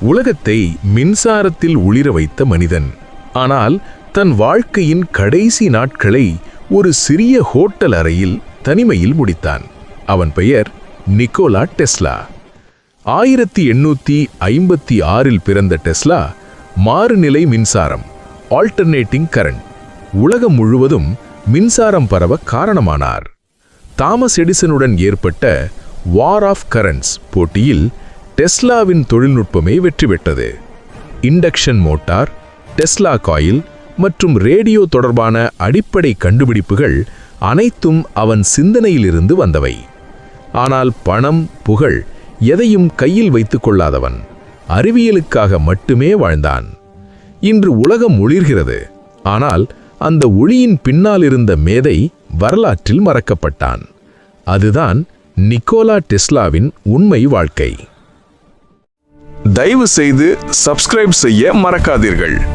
உலகத்தை மின்சாரத்தில் ஒளிர வைத்த மனிதன். ஆனால் தன் வாழ்க்கையின் கடைசி நாட்களை ஒரு சிறிய ஹோட்டல் அறையில் தனிமையில் முடித்தான். அவன் பெயர் நிக்கோலா டெஸ்லா. ஆயிரத்தி எண்ணூத்தி ஐம்பத்தி ஆறில் பிறந்த டெஸ்லா மாறுநிலை மின்சாரம் ஆல்டர்னேட்டிங் கரண்ட் உலகம் முழுவதும் மின்சாரம் பரவ காரணமானார். தாமஸ் எடிசனுடன் ஏற்பட்ட வார் ஆஃப் கரண்ட்ஸ் போட்டியில் டெஸ்லாவின் தொழில்நுட்பமே வெற்றி பெற்றது இண்டக்ஷன் மோட்டார் டெஸ்லா காயில் மற்றும் ரேடியோ தொடர்பான அடிப்படை கண்டுபிடிப்புகள் அனைத்தும் அவன் சிந்தனையிலிருந்து வந்தவை. ஆனால் பணம் புகழ் எதையும் கையில் வைத்துக் கொள்ளாதவன் அறிவியலுக்காக மட்டுமே வாழ்ந்தான். இன்று உலகம் ஒளிர்கிறது. ஆனால் அந்த ஒளியின் பின்னால் இருந்த மேதை வரலாற்றில் மறக்கப்பட்டான். அதுதான் நிக்கோலா டெஸ்லாவின் உண்மை வாழ்க்கை. தயவு செய்து சப்ஸ்கிரைப் செய்ய மறக்காதீர்கள்.